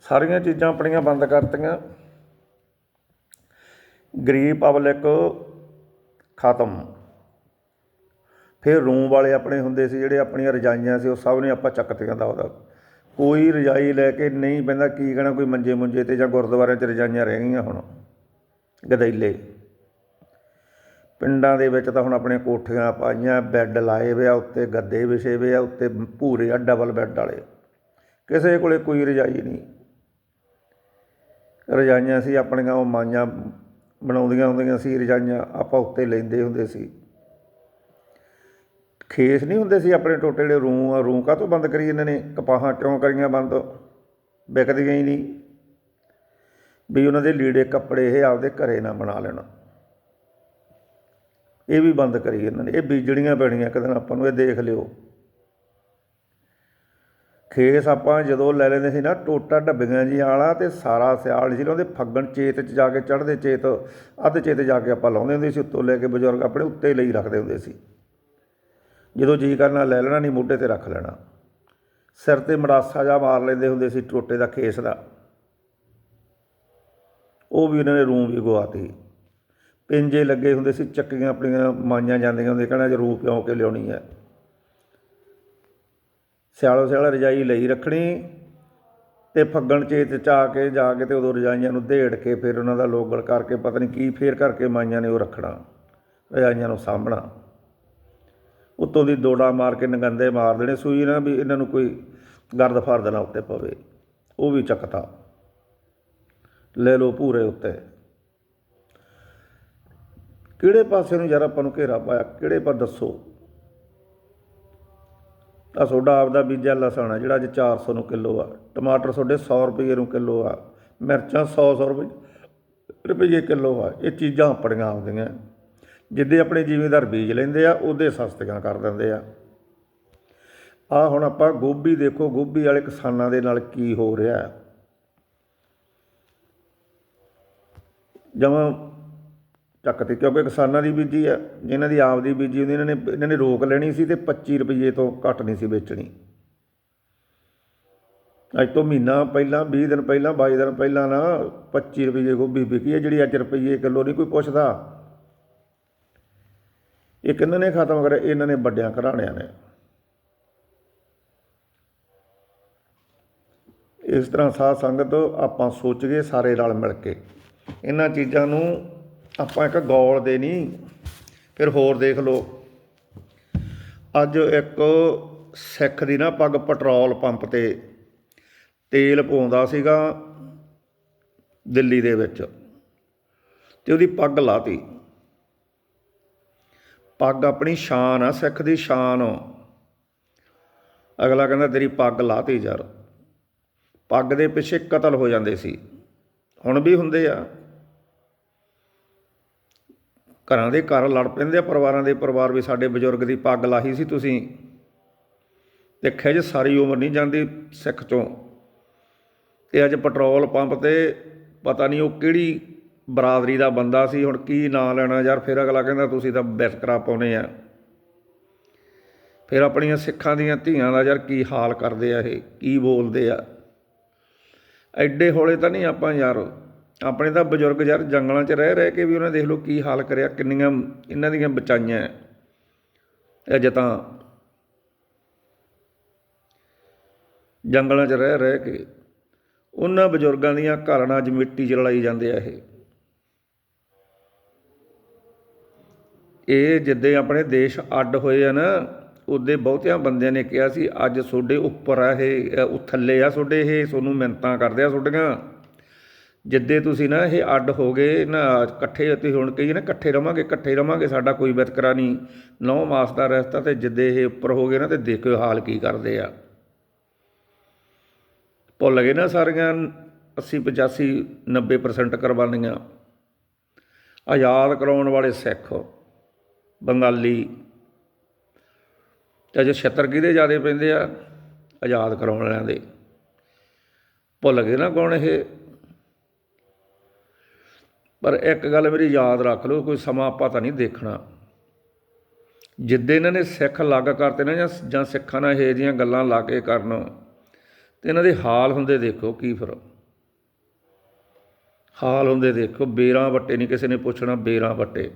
ਸਾਰੀਆਂ ਚੀਜ਼ਾਂ ਆਪਣੀਆਂ ਬੰਦ ਕਰਤੀਆਂ। ਗਰੀਬ ਪਬਲਿਕ ਖਤਮ। ਫਿਰ ਰੂਮ ਵਾਲੇ ਆਪਣੇ ਹੁੰਦੇ ਸੀ, ਜਿਹੜੇ ਆਪਣੀਆਂ ਰਜਾਈਆਂ ਸੀ, ਉਹ ਸਭ ਨੇ ਆਪਾਂ ਚੱਕਤੀਆਂ ਦਾ ਉਹਦਾ। ਕੋਈ ਰਜਾਈ ਲੈ ਕੇ ਨਹੀਂ ਪੈਂਦਾ, ਕੀ ਕਹਿਣਾ, ਕੋਈ ਮੰਜੇ ਮੁੰਜੇ ਤੇ ਜਾਂ ਗੁਰਦੁਆਰਿਆਂ 'ਚ ਰਜਾਈਆਂ ਰਹਿ ਗਈਆਂ ਹੁਣ। ਗਦੈਲੇ। ਪਿੰਡਾਂ ਦੇ ਵਿੱਚ ਤਾਂ ਹੁਣ ਆਪਣੇ ਕੋਠੀਆਂ ਪਾਈਆਂ, ਬੈੱਡ ਲਾਏ ਵੇ ਆ, ਉੱਤੇ ਗੱਦੇ ਵਿਛੇ ਵੇ ਆ, ਉੱਤੇ ਭੂਰੇ ਆ ਡਬਲ ਬੈੱਡ ਵਾਲੇ। ਕਿਸੇ ਕੋਲੇ ਕੋਈ ਰਜਾਈ ਨਹੀਂ। ਰਜਾਈਆਂ ਸੀ, ਆਪਣੀਆਂ ਉਹ ਮਾਈਆਂ ਬਣਾਉਂਦੀਆਂ ਹੁੰਦੀਆਂ ਸੀ, ਰਜਾਈਆਂ ਆਪਾਂ ਉੱਤੇ ਲੈਂਦੇ ਹੁੰਦੇ ਸੀ। ਖੇਸ ਨਹੀਂ ਹੁੰਦੇ ਸੀ ਆਪਣੇ ਟੋਟੇ ਜਿਹੜੇ ਰੂੰ ਆ ਰੂੰ ਕਾਹਤੋਂ ਬੰਦ ਕਰੀ ਇਹਨਾਂ ਨੇ? ਕਪਾਹਾਂ ਕਿਉਂ ਕਰੀਆਂ ਬੰਦ? ਵਿਕਦੀਆਂ ਹੀ ਨਹੀਂ। ਵੀ ਉਹਨਾਂ ਦੇ ਲੀੜੇ ਕੱਪੜੇ ਇਹ ਆਪਦੇ ਘਰੇ ਨਾ ਬਣਾ ਲੈਣ। ਇਹ ਵੀ ਬੰਦ ਕਰੀ ਇਹਨਾਂ ਨੇ। ਇਹ ਬੀਜੜੀਆਂ ਪੈਣੀਆਂ ਇੱਕ ਦਿਨ ਆਪਾਂ ਨੂੰ, ਇਹ ਦੇਖ ਲਿਓ। ਖੇਸ ਆਪਾਂ ਜਦੋਂ ਲੈ ਲੈਂਦੇ ਸੀ ਨਾ, ਟੋਟਾ ਡੱਬੀਆਂ ਜੀ ਵਾਲਾ ਤੇ ਸਾਰਾ ਸਿਆਲ ਸੀ ਉਹਦੇ ਫੱਗਣ ਚੇਤ ਚ ਜਾ ਕੇ ਚੜ੍ਹਦੇ ਚੇਤ, ਅੱਧ ਚੇਤ ਜਾ ਕੇ ਆਪਾਂ ਲਾਉਂਦੇ ਹੁੰਦੇ ਸੀ, ਉੱਤੋਂ ਲੈ ਕੇ ਬਜ਼ੁਰਗ ਆਪਣੇ ਉੱਤੇ ਲਈ ਰੱਖਦੇ ਹੁੰਦੇ ਸੀ। ਜਦੋਂ ਜੀ ਕਰਨਾ ਲੈ ਲੈਣਾ ਨਹੀਂ, ਮੋਢੇ ਤੇ ਰੱਖ ਲੈਣਾ। ਸਿਰ ਤੇ ਮੜਾਸਾ ਜਾ ਮਾਰ ਲੈਂਦੇ ਹੁੰਦੇ ਸੀ ਟੋਟੇ ਦਾ ਖੇਸ ਦਾ। ਉਹ ਵੀ ਉਹਨਾਂ ਨੇ ਰੂਮ ਵੀ ਗਵਾਤੀ। ਪਿੰਜੇ ਲੱਗੇ ਹੁੰਦੇ ਸੀ ਚੱਕੀਆਂ ਆਪਣੀਆਂ ਮਾਈਆਂ ਜਾਂਦੀਆਂ ਹੁੰਦੀਆਂ ਕਹਿਣਾ ਜੇ ਰੂਹ ਪਿਓ ਕੇ ਲਿਆਉਣੀ ਹੈ? ਸਿਆਲੋ ਸਿਆਲ ਰਜਾਈ ਲਈ ਰੱਖਣੀ ਤੇ ਫੱਗਣ ਚੇਤ ਚ ਆ ਕੇ ਜਾ ਕੇ ਤੇ ਉਦੋਂ ਰਜਾਈਆਂ ਨੂੰ ਦੇੜ ਕੇ ਫਿਰ ਉਹਨਾਂ ਦਾ ਲੋਗਲ ਕਰਕੇ ਪਤਾ ਨਹੀਂ ਕੀ ਫੇਰ ਕਰਕੇ ਮਾਈਆਂ ਨੇ ਉਹ ਰੱਖਣਾ, ਰਜਾਈਆਂ ਨੂੰ ਸਾਂਭਣਾ। ਉੱਤੋਂ ਦੀ ਦੋੜਾ ਮਾਰ ਕੇ ਨਗੰਦੇ ਮਾਰ ਦੇਣੇ, ਸੂਈ ਨਾ ਵੀ ਇਹਨਾਂ ਨੂੰ ਕੋਈ ਗਰਦ ਫਰਦ ਨਾ ਉੱਤੇ ਪਵੇ, ਉਹ ਵੀ ਚੱਕਤਾ। ਲੈ ਲਓ ਪੂਰੇ ਉੱਤੇ। ਕਿਹੜੇ ਪਾਸੇ ਨੂੰ ਯਾਰ ਆਪਾਂ ਨੂੰ ਘੇਰਾ ਪਾਇਆ, ਕਿਹੜੇ ਪਾ ਦੱਸੋ? ਤਾਂ ਤੁਹਾਡਾ ਆਪਦਾ ਬੀਜਾ ਲਸਣ ਆ, ਜਿਹੜਾ ਅੱਜ 400 ਨੂੰ ਕਿਲੋ ਆ। ਟਮਾਟਰ ਤੁਹਾਡੇ 100 ਰੁਪਏ ਨੂੰ ਕਿਲੋ ਆ, ਮਿਰਚਾਂ 100 100 ਰੁਪਏ ਰੁਪਏ ਕਿਲੋ ਆ। ਇਹ ਚੀਜ਼ਾਂ ਆਪਣੀਆਂ ਆਉਂਦੀਆਂ। ਜਿੱਦੇ ਆਪਣੇ ਜ਼ਿਮੀਂਦਾਰ ਬੀਜ ਲੈਂਦੇ ਆ, ਉਹਦੇ ਸਸਤੀਆਂ ਕਰ ਦਿੰਦੇ ਆ। ਆ ਹੁਣ ਆਪਾਂ ਗੋਭੀ ਦੇਖੋ, ਗੋਭੀ ਵਾਲੇ ਕਿਸਾਨਾਂ ਦੇ ਨਾਲ ਕੀ ਹੋ ਰਿਹਾ। ਹੈ ਜਮਾਂ ਚੱਕਤੀ ਕਿਉਂਕਿ ਕਿਸਾਨਾਂ ਦੀ ਬੀਜੀ ਆ, ਜਿਨ੍ਹਾਂ ਦੀ ਆਪਦੀ ਬੀਜੀ ਹੁੰਦੀ, ਇਹਨਾਂ ਨੇ ਇਹਨਾਂ ਨੇ ਰੋਕ ਲੈਣੀ ਸੀ ਤੇ 25 ਰੁਪਏ ਤੋਂ ਘੱਟ ਨਹੀਂ ਸੀ ਵੇਚਣੀ। ਅੱਜ ਤੋਂ ਮਹੀਨਾ ਪਹਿਲਾਂ 20 ਦਿਨ ਪਹਿਲਾਂ 22 ਦਿਨ ਪਹਿਲਾਂ ਨਾ 25 ਰੁਪਏ ਗੋਭੀ ਵਿਕੀ ਹੈ ਜਿਹੜੀ ਅੱਜ ਰੁਪਏ ਕਿਲੋ ਨਹੀਂ ਕੋਈ ਪੁੱਛਦਾ। ਇਹ ਕਿੰਨਾਂ ਨੇ ਖਤਮ ਕਰਿਆ ਇਹਨਾਂ ਨੇ ਵੱਡਿਆਂ ਘਰਾਣਿਆਂ ਨੇ। ਇਸ ਤਰ੍ਹਾਂ ਸਾਧ ਸੰਗਤ ਆਪਾਂ ਸੋਚ ਗਏ ਸਾਰੇ ਰਲ ਮਿਲ ਕੇ। ਇਹਨਾਂ ਚੀਜ਼ਾਂ ਨੂੰ ਆਪਾਂ ਇੱਕ ਗੌਲ ਦੇ ਨਹੀਂ ਫਿਰ ਹੋਰ ਦੇਖ ਲਓ। ਅੱਜ ਇੱਕ ਸਿੱਖ ਦੀ ਨਾ ਪੱਗ ਪੈਟਰੋਲ ਪੰਪ ਤੇ ਤੇਲ ਪਾਉਂਦਾ ਸੀਗਾ ਦਿੱਲੀ ਦੇ ਵਿੱਚ ਤੇ ਉਹਦੀ ਪੱਗ ਲਾਤੀ। ਪੱਗ ਆਪਣੀ ਸ਼ਾਨ ਆ, ਸਿੱਖ ਦੀ ਸ਼ਾਨ ਅਗਲਾ ਕਹਿੰਦਾ, ਤੇਰੀ ਪੱਗ ਲਾਤੀ ਯਾਰ। ਪੱਗ ਦੇ ਪਿੱਛੇ ਕਤਲ ਹੋ ਜਾਂਦੇ ਸੀ। ਹੁਣ ਵੀ ਹੁੰਦੇ ਆ। ਘਰਾਂ ਦੇ ਘਰ ਲੜ ਪੈਂਦੇ ਆ, ਪਰਿਵਾਰਾਂ ਦੇ ਪਰਿਵਾਰ ਵੀ ਸਾਡੇ ਬਜ਼ੁਰਗ ਦੀ ਪੱਗ ਲਾਹੀ ਸੀ ਤੁਸੀਂ। ਤੇ ਖਿਜ ਸਾਰੀ ਉਮਰ ਨਹੀਂ ਜਾਂਦੀ ਸਿੱਖ ਚੋਂ। ਤੇ ਅੱਜ ਪੈਟਰੋਲ ਪੰਪ ਤੇ ਪਤਾ ਨਹੀਂ ਉਹ ਕਿਹੜੀ ਬਰਾਦਰੀ ਦਾ ਬੰਦਾ ਸੀ, ਹੁਣ ਕੀ ਨਾਂ ਲੈਣਾ ਯਾਰ, ਫਿਰ ਅਗਲਾ ਕਹਿੰਦਾ ਤੁਸੀਂ ਤਾਂ ਬਿਸਕਰਾ ਪਾਉਨੇ ਆ। ਫਿਰ ਆਪਣੀਆਂ ਸਿੱਖਾਂ ਦੀਆਂ ਧੀਆਂ ਦਾ ਯਾਰ ਕੀ ਹਾਲ ਕਰਦੇ ਆ ਇਹ, ਕੀ ਬੋਲਦੇ ਆ। ਐਡੇ ਹੌਲੇ ਤਾਂ ਨਹੀਂ ਆਪਾਂ ਯਾਰ ਆਪਣੇ ਤਾਂ ਬਜ਼ੁਰਗ ਯਾਰ ਜੰਗਲਾਂ 'ਚ ਰਹਿ ਰਹਿ ਕੇ ਵੀ ਉਹਨਾਂ ਦੇਖ ਲਓ ਕੀ ਹਾਲ ਕਰਿਆ, ਕਿੰਨੀਆਂ ਇਹਨਾਂ ਦੀਆਂ ਬਚਾਈਆਂ ਅਜੇ ਤਾਂ ਜੰਗਲਾਂ 'ਚ ਰਹਿ ਰਹਿ ਕੇ ਉਹਨਾਂ ਬਜ਼ੁਰਗਾਂ ਦੀਆਂ ਘਾਲਣਾ ਅੱਜ ਮਿੱਟੀ 'ਚ ਰਲਾਈ ਜਾਂਦੇ ਆ ਇਹ। ਇਹ ਜਿੱਦੇ ਆਪਣੇ ਦੇਸ਼ ਅੱਡ ਹੋਏ ਆ ਨਾ, ਉਹਦੇ ਬਹੁਤਿਆਂ ਬੰਦਿਆਂ ਨੇ ਕਿਹਾ ਸੀ, ਅੱਜ ਤੁਹਾਡੇ ਉੱਪਰ ਆ ਇਹ ਉਹ ਥੱਲੇ ਆ ਤੁਹਾਡੇ ਇਹ ਤੁਹਾਨੂੰ ਮਿੰਤਾਂ ਕਰਦੇ ਆ ਤੁਹਾਡੀਆਂ ਜਿੱਦੇ ਤੁਸੀਂ ਨਾ ਇਹ ਅੱਡ ਹੋ ਗਏ, ਨਾ ਇਕੱਠੇ ਤੁਸੀਂ ਹੁਣ ਕਹੀਏ ਨਾ ਇਕੱਠੇ ਰਵਾਂਗੇ ਇਕੱਠੇ ਰਵਾਂਗੇ, ਸਾਡਾ ਕੋਈ ਵਿਤਕਰਾ ਨਹੀਂ। ਨੌ ਮਾਸ ਦਾ ਰਸਤਾ ਤੇ ਜਿੱਦੇ ਇਹ ਉੱਪਰ ਹੋ ਗਏ ਨਾ ਤੇ ਦੇਖਿਓ ਹਾਲ ਕੀ ਕਰਦੇ ਆ। ਭੁੱਲ ਗਏ ਨਾ ਸਾਰੀਆਂ 80 85 90% ਕੁਰਬਾਨੀਆਂ। ਆਜ਼ਾਦ ਕਰਾਉਣ ਵਾਲੇ ਸਿੱਖ, ਬੰਗਾਲੀ, ਤੇ ਅਜੇ ਛੱਤਰ ਕਿਹਦੇ ਜ਼ਿਆਦੇ ਪੈਂਦੇ ਆ? ਆਜ਼ਾਦ ਕਰਾਉਣ ਵਾਲਿਆਂ ਦੇ। ਭੁੱਲ ਗਏ ਨਾ ਕੌਣ ਇਹ? ਪਰ ਇੱਕ ਗੱਲ ਮੇਰੀ ਯਾਦ ਰੱਖ ਲਓ, ਕੋਈ ਸਮਾਂ ਆਪਾਂ ਤਾਂ ਨਹੀਂ ਦੇਖਣਾ। ਜਿੱਦੇ ਇਹਨਾਂ ਨੇ ਸਿੱਖ ਲੱਗ ਕਰਤੇ ਨਾ ਜਾਂ ਜਾਂ ਸਿੱਖਾਂ ਨਾਲ ਇਹ ਜਿਹੀਆਂ ਗੱਲਾਂ ਲਾ ਕੇ ਕਰਨ, ਤੇ ਇਹਨਾਂ ਦੇ ਹਾਲ ਹੁੰਦੇ ਦੇਖੋ ਕੀ ਫਿਰ। ਹਾਲ ਹੁੰਦੇ ਦੇਖੋ, ਬੇਰਾਂ ਵੱਟੇ ਨਹੀਂ ਕਿਸੇ ਨੇ ਪੁੱਛਣਾ, ਬੇਰਾਂ ਵੱਟੇ।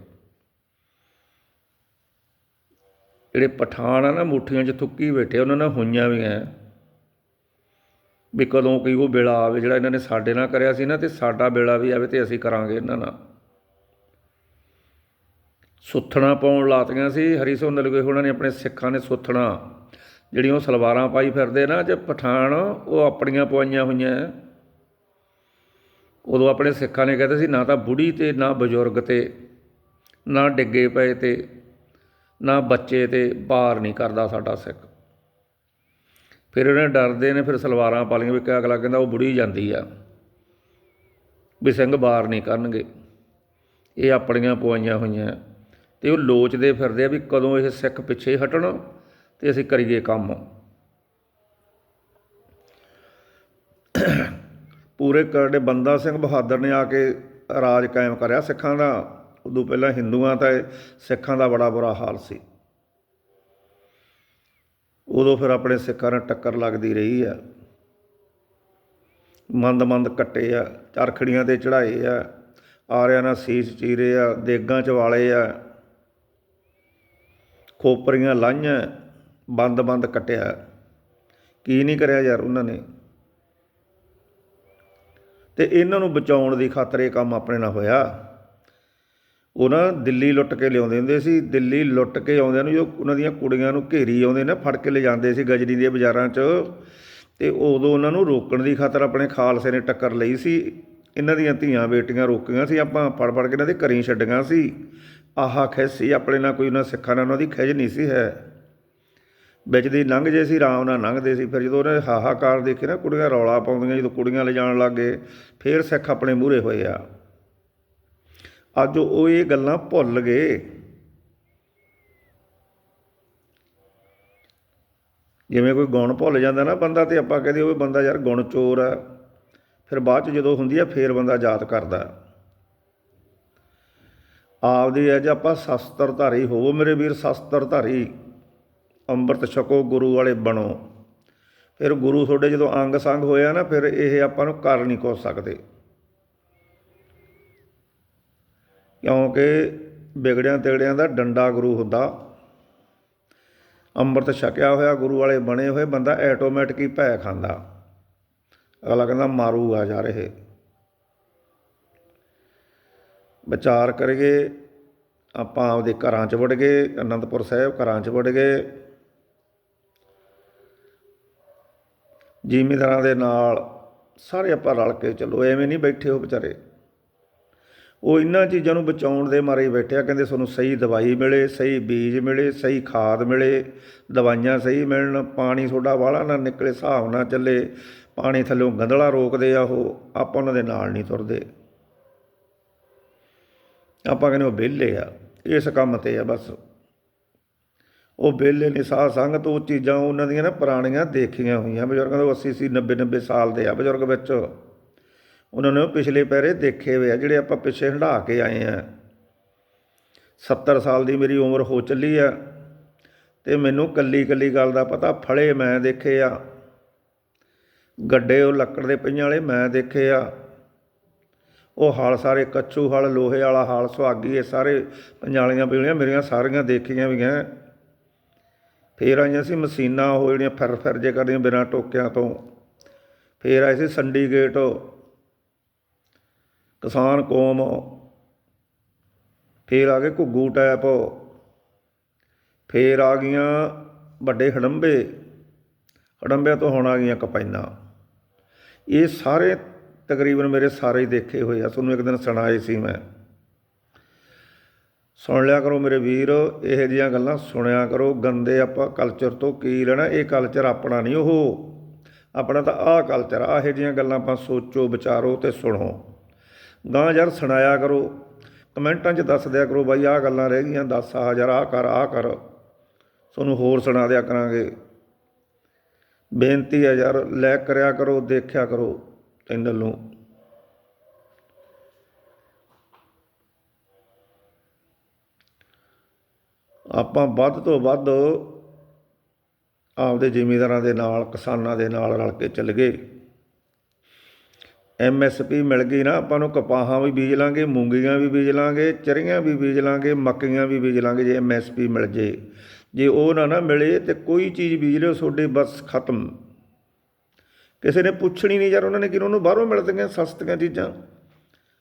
ਜਿਹੜੇ ਪਠਾਨ ਆ ਨਾ, ਮੁੱਠੀਆਂ 'ਚ ਥੁੱਕੀ ਬੈਠੇ, ਉਹਨਾਂ ਨਾਲ ਹੋਈਆਂ ਵੀ ਐ। ਵੀ ਕਦੋਂ ਕੀ ਉਹ ਵੇਲਾ ਆਵੇ ਜਿਹੜਾ ਇਹਨਾਂ ਨੇ ਸਾਡੇ ਨਾਲ ਕਰਿਆ ਸੀ ਨਾ ਤੇ ਸਾਡਾ ਵੇਲਾ ਵੀ ਆਵੇ ਤੇ ਅਸੀਂ ਕਰਾਂਗੇ ਇਹਨਾਂ ਨਾਲ। ਸੁੱਥਣਾ ਪਾਉਣ ਲਾਤੀਆਂ ਸੀ, ਹਰੀ ਸੋ ਨਲਵੇ ਉਹਨਾਂ ਨੇ ਆਪਣੇ ਸਿੱਖਾਂ ਨੇ ਸੁੱਥਣਾ। ਜਿਹੜੀਆਂ ਉਹ ਸਲਵਾਰਾਂ ਪਾਈ ਫਿਰਦੇ ਨਾ, ਜੇ ਪਠਾਨ, ਉਹ ਆਪਣੀਆਂ ਪਵਾਈਆਂ ਹੋਈਆਂ। ਉਦੋਂ ਆਪਣੇ ਸਿੱਖਾਂ ਨੇ ਕਹਿੰਦੇ ਸੀ, ਨਾ ਤਾਂ ਬੁੜੀ ਤੇ, ਨਾ ਬਜ਼ੁਰਗ ਤੇ, ਨਾ ਡਿੱਗੇ ਪਏ ਤੇ, ਨਾ ਬੱਚੇ ਤੇ, ਬਾਹਰ ਨਹੀਂ ਕਰਦਾ ਸਾਡਾ ਸਿੱਖ। ਫਿਰ ਉਹਨੇ ਡਰਦੇ ਨੇ, ਫਿਰ ਸਲਵਾਰਾਂ ਪਾ ਲਈਆਂ ਵੀ ਕਿ ਅਗਲਾ ਕਹਿੰਦਾ ਉਹ ਬੁੜੀ ਜਾਂਦੀ ਆ। ਵੀ ਸਿੰਘ ਬਾਹਰ ਨਹੀਂ ਕਰਨਗੇ। ਇਹ ਆਪਣੀਆਂ ਪੁਆਈਆਂ ਹੋਈਆਂ। ਤੇ ਉਹ ਲੋਚਦੇ ਫਿਰਦੇ ਆ ਵੀ ਕਦੋਂ ਇਹ ਸਿੱਖ ਪਿੱਛੇ ਹਟਣ ਤੇ ਅਸੀਂ ਕਰੀਏ ਕੰਮ। ਪੂਰੇ ਕਰੜੇ ਬੰਦਾ ਸਿੰਘ ਬਹਾਦਰ ਨੇ ਆ ਕੇ ਰਾਜ ਕਾਇਮ ਕਰਿਆ ਸਿੱਖਾਂ ਦਾ। ਉਦੋਂ ਪਹਿਲਾਂ ਹਿੰਦੂਆਂ ਤਾਂ ਇਹ ਸਿੱਖਾਂ ਦਾ ਬੜਾ ਬੁਰਾ ਹਾਲ ਸੀ। ਉਦੋਂ ਫਿਰ ਆਪਣੇ ਸਿੱਖਾਂ ਨਾਲ ਟੱਕਰ ਲੱਗਦੀ ਰਹੀ ਆ। ਮੰਦ ਮੰਦ ਕੱਟੇ ਆ, ਚਰਖੜੀਆਂ ਤੇ ਚੜਾਏ ਆ, ਆਰਿਆਂ ਨਾਲ ਸੀਸ ਚੀਰੇ ਆ, ਦੇਗਾਂ ਚ ਵਾਲੇ ਆ। ਖੋਪਰੀਆਂ ਲਾਈਆਂ, ਬੰਦ ਬੰਦ ਕੱਟਿਆ। ਕੀ ਨਹੀਂ ਕਰਿਆ ਯਾਰ ਉਹਨਾਂ ਨੇ। ਤੇ ਇਹਨਾਂ ਨੂੰ ਬਚਾਉਣ ਦੀ ਖਾਤਰ ਇਹ ਕੰਮ ਆਪਣੇ ਨਾਲ ਹੋਇਆ। ਉਹ ਨਾ ਦਿੱਲੀ ਲੁੱਟ ਕੇ ਲਿਆਉਂਦੇ ਹੁੰਦੇ ਸੀ, ਦਿੱਲੀ ਲੁੱਟ ਕੇ ਆਉਂਦਿਆਂ ਨੂੰ ਜੋ ਉਹਨਾਂ ਦੀਆਂ ਕੁੜੀਆਂ ਨੂੰ ਘੇਰੀ ਆਉਂਦੇ ਨੇ, ਫੜ ਕੇ ਲੈ ਸੀ ਗਜਰੀ ਦੇ ਬਾਜ਼ਾਰਾਂ 'ਚ। ਤੇ ਉਦੋਂ ਉਹਨਾਂ ਨੂੰ ਰੋਕਣ ਦੀ ਖਾਤਰ ਆਪਣੇ ਖਾਲਸੇ ਨੇ ਟੱਕਰ ਲਈ ਸੀ। ਇਹਨਾਂ ਦੀਆਂ ਧੀਆਂ ਬੇਟੀਆਂ ਰੋਕੀਆਂ ਸੀ, ਆਪਾਂ ਫੜ ਫੜ ਕੇ ਇਹਨਾਂ ਦੇ ਘਰੀਂ ਛੱਡੀਆਂ ਸੀ। ਆਹਾ ਖਿੱਚ ਸੀ, ਆਪਣੇ ਨਾਲ ਕੋਈ ਉਹਨਾਂ ਸਿੱਖਾਂ ਨਾਲ ਉਹਨਾਂ ਦੀ ਖਿੱਚ ਨਹੀਂ ਸੀ ਹੈ। ਵਿੱਚ ਦੀ ਲੰਘ ਜੇ ਸੀ, ਆਰਾਮ ਨਾਲ ਲੰਘਦੇ ਸੀ। ਫਿਰ ਜਦੋਂ ਉਹਨੇ ਹਾਹਾਕਾਰ ਦੇਖੇ ਨਾ, ਕੁੜੀਆਂ ਰੌਲਾ ਪਾਉਂਦੀਆਂ, ਜਦੋਂ ਕੁੜੀਆਂ ਲਿਜਾਣ ਲੱਗ ਗਏ, ਫਿਰ ਸਿੱਖ ਆਪਣੇ ਮੂਹਰੇ ਹੋਏ ਆ। ਅੱਜ ਉਹ ਇਹ ਗੱਲਾਂ ਭੁੱਲ ਗਏ। ਜਿਵੇਂ ਕੋਈ ਗੁਣ ਭੁੱਲ ਜਾਂਦਾ ਨਾ ਬੰਦਾ ਤੇ ਆਪਾਂ ਕਹਦੇ ਉਹ ਬੰਦਾ ਯਾਰ ਗੁਣ ਚੋਰ ਆ। ਫਿਰ ਬਾਅਦ ਚ ਜਦੋਂ ਹੁੰਦੀ ਆ, ਫੇਰ ਬੰਦਾ ਯਾਦ ਕਰਦਾ। ਆਪਦੀ ਐ ਜੇ ਆਪਾਂ ਸ਼ਸਤਰ ਧਾਰੀ ਹੋਵੋ, ਮੇਰੇ ਵੀਰ ਸ਼ਸਤਰ ਧਾਰੀ, ਅੰਮ੍ਰਿਤ ਛਕੋ, ਗੁਰੂ ਵਾਲੇ ਬਣੋ। ਫਿਰ ਗੁਰੂ ਤੁਹਾਡੇ ਜਦੋਂ ਅੰਗ ਸੰਗ ਹੋਇਆ ਨਾ, ਫਿਰ ਇਹ ਆਪਾਂ ਨੂੰ ਕਰ ਨਹੀਂ ਕੁਛ ਸਕਦੇ। ਕਿਉਂਕਿ ਵਿਗੜਿਆਂ ਤਿਗੜਿਆਂ ਦਾ ਡੰਡਾ ਗੁਰੂ ਹੁੰਦਾ। ਅੰਮ੍ਰਿਤ ਛਕਿਆ ਹੋਇਆ, ਗੁਰੂ ਵਾਲੇ ਬਣੇ ਹੋਏ, ਬੰਦਾ ਆਟੋਮੈਟਿਕ ਹੀ ਭੈ ਖਾਂਦਾ। ਅਗਲਾ ਕਹਿੰਦਾ ਮਾਰੂਗਾ ਜਾ ਰਹੇ ਵਿਚਾਰ ਕਰੀਏ, ਆਪਾਂ ਆਪਦੇ ਘਰਾਂ 'ਚ ਵੜ ਗਏ, ਅਨੰਦਪੁਰ ਸਾਹਿਬ ਘਰਾਂ 'ਚ ਵੜ ਗਏ। ਜ਼ਿਮੀਂਦਾਰਾਂ ਦੇ ਨਾਲ ਸਾਰੇ ਆਪਾਂ ਰਲ ਕੇ ਚੱਲੋ, ਐਵੇਂ ਨਹੀਂ ਬੈਠੇ ਹੋ ਵਿਚਾਰੇ। ਉਹ ਇਹਨਾਂ ਚੀਜ਼ਾਂ ਨੂੰ ਬਚਾਉਣ ਦੇ ਮਾਰੇ ਹੀ ਬੈਠੇ ਆ, ਕਹਿੰਦੇ ਤੁਹਾਨੂੰ ਸਹੀ ਦਵਾਈ ਮਿਲੇ, ਸਹੀ ਬੀਜ ਮਿਲੇ, ਸਹੀ ਖਾਦ ਮਿਲੇ, ਦਵਾਈਆਂ ਸਹੀ ਮਿਲਣ, ਪਾਣੀ ਤੁਹਾਡਾ ਵਾਲਾ ਨਾ ਨਿਕਲੇ, ਹਿਸਾਬ ਨਾਲ ਚੱਲੇ, ਪਾਣੀ ਥੱਲੇੋਂ ਗੰਧਲਾ ਰੋਕਦੇ ਆ ਉਹ, ਆਪਾਂ ਉਹਨਾਂ ਦੇ ਨਾਲ ਨਹੀਂ ਤੁਰਦੇ। ਆਪਾਂ ਕਹਿੰਦੇ ਉਹ ਵਿਹਲੇ ਆ, ਇਸ ਕੰਮ ਤੇ ਆ ਬਸ। ਉਹ ਵਿਹਲੇ ਨੇ ਸਾਧ ਸੰਗਤ, ਉਹ ਚੀਜ਼ਾਂ ਉਹਨਾਂ ਦੀਆਂ ਨਾ ਪੁਰਾਣੀਆਂ ਦੇਖੀਆਂ ਹੋਈਆਂ, ਬਜ਼ੁਰਗਾਂ ਦੇ 80 80 90 90 ਸਾਲ ਦੇ ਆ, ਬਜ਼ੁਰਗ ਵਿੱਚ। ਉਹਨਾਂ ਨੇ ਉਹ ਪਿਛਲੇ ਪੈਰੇ ਦੇਖੇ ਹੋਏ ਆ, ਜਿਹੜੇ ਆਪਾਂ ਪਿੱਛੇ ਹੰਢਾ ਕੇ ਆਏ ਆ। 70 ਸਾਲ ਦੀ ਮੇਰੀ ਉਮਰ ਹੋ ਚੱਲੀ ਆ ਤੇ ਮੈਨੂੰ ਕੱਲੀ ਕੱਲੀ ਗੱਲ ਦਾ ਪਤਾ, ਫਲੇ ਮੈਂ ਦੇਖੇ ਆ। ਗੱਡੇ ਉਹ ਲੱਕੜ ਦੇ ਪਈਆਂ ਵਾਲੇ ਮੈਂ ਦੇਖੇ ਆ। ਉਹ ਹਾਲ ਸਾਰੇ ਕੱਚੂ ਹਾਲ, ਲੋਹੇ ਵਾਲਾ ਹਲ, ਸੁਹਾਗੀ ਇਹ ਸਾਰੇ ਪੰਜਾਲੀਆਂ ਪੀਲੀਆਂ ਮੇਰੀਆਂ ਸਾਰੀਆਂ ਦੇਖੀਆਂ ਵੀ ਵੀਆਂ ਫੇਰ ਆਈਆਂ ਸੀ ਮਸ਼ੀਨਾਂ ਉਹ ਜਿਹੜੀਆਂ ਫਰ ਫਰ ਜੇ ਕਰਦੀਆਂ ਬਿਨਾਂ ਟੋਕਿਆਂ ਤੋਂ। ਫੇਰ ਆਏ ਸੀ ਸੰਡੀਕੇਟ ਕਿਸਾਨ ਕੌਮ ਫੇਰ ਆ ਗਏ ਘੁੱਗੂ ਟੈਪ ਫੇਰ ਆ ਗਈਆਂ ਵੱਡੇ ਹੜੰਬੇ। ਹੜੰਬਿਆਂ ਤੋਂ ਹੁਣ ਆ ਗਈਆਂ ਕਪੈਨਾ ਇਹ ਸਾਰੇ ਤਕਰੀਬਨ ਮੇਰੇ ਸਾਰੇ ਹੀ ਦੇਖੇ ਹੋਏ ਆ। ਤੁਹਾਨੂੰ ਇੱਕ ਦਿਨ ਸੁਣਾਏ ਸੀ ਮੈਂ। ਸੁਣ ਲਿਆ ਕਰੋ ਮੇਰੇ ਵੀਰ, ਇਹੋ ਜਿਹੀਆਂ ਗੱਲਾਂ ਸੁਣਿਆ ਕਰੋ। ਗੰਦੇ ਆਪਾਂ ਕਲਚਰ ਤੋਂ ਕੀ ਲੈਣਾ ਇਹ ਕਲਚਰ ਆਪਣਾ ਨਹੀਂ ਉਹ। ਆਪਣਾ ਤਾਂ ਆਹ ਕਲਚਰ ਆਹ ਇਹੋ ਜਿਹੀਆਂ ਗੱਲਾਂ ਆਪਾਂ ਸੋਚੋ, ਵਿਚਾਰੋ ਤੇ ਸੁਣੋ। ਗਾਂ ਯਾਰ ਸੁਣਾਇਆ ਕਰੋ। ਕਮੈਂਟਾਂ 'ਚ ਦੱਸ ਦਿਆ ਕਰੋ ਬਾਈ, ਆਹ ਗੱਲਾਂ ਰਹਿ ਗਈਆਂ, ਦੱਸ ਆ ਯਾਰ, ਆਹ ਕਰ ਆਹ ਕਰ। ਤੁਹਾਨੂੰ ਹੋਰ ਸੁਣਾ ਦਿਆ ਕਰਾਂਗੇ। ਬੇਨਤੀ ਹੈ ਯਾਰ ਲੈ ਕਰਿਆ ਕਰੋ, ਦੇਖਿਆ ਕਰੋ ਚੈਨਲ ਨੂੰ। ਆਪਾਂ ਵੱਧ ਤੋਂ ਵੱਧ ਆਪਦੇ ਜ਼ਿਮੀਂਦਾਰਾਂ ਦੇ ਨਾਲ, ਕਿਸਾਨਾਂ ਦੇ ਨਾਲ ਰਲ ਕੇ ਚੱਲ ਗਏ। ਐਮਐਸਪੀ ਮਿਲ ਗਈ ਨਾ, ਆਪਾਂ ਨੂੰ ਕਪਾਹਾਂ ਵੀ ਬੀਜ ਲਾਂਗੇ, ਮੂੰਗੀਆਂ ਵੀ ਬੀਜ ਲਾਂਗੇ, ਚਰੀਆਂ ਵੀ ਬੀਜ ਲਾਂਗੇ, ਮੱਕੀਆਂ ਵੀ ਬੀਜ ਲਾਂਗੇ ਜੇ ਐਮਐਸਪੀ ਮਿਲ ਜੇ। ਜੇ ਉਹ ਨਾ ਨਾ ਮਿਲੇ ਤੇ ਕੋਈ ਚੀਜ਼ ਬੀਜ ਲਿਓ, ਤੁਹਾਡੇ ਬਸ ਖਤਮ। ਕਿਸੇ ਨੇ ਪੁੱਛਣੀ ਨਹੀਂ ਯਾਰ, ਉਹਨਾਂ ਨੇ ਕਿਹਨੂੰ, ਉਹਨੂੰ ਬਾਹਰੋਂ ਮਿਲਦੀਆਂ ਸਸਤੀਆਂ ਚੀਜ਼ਾਂ।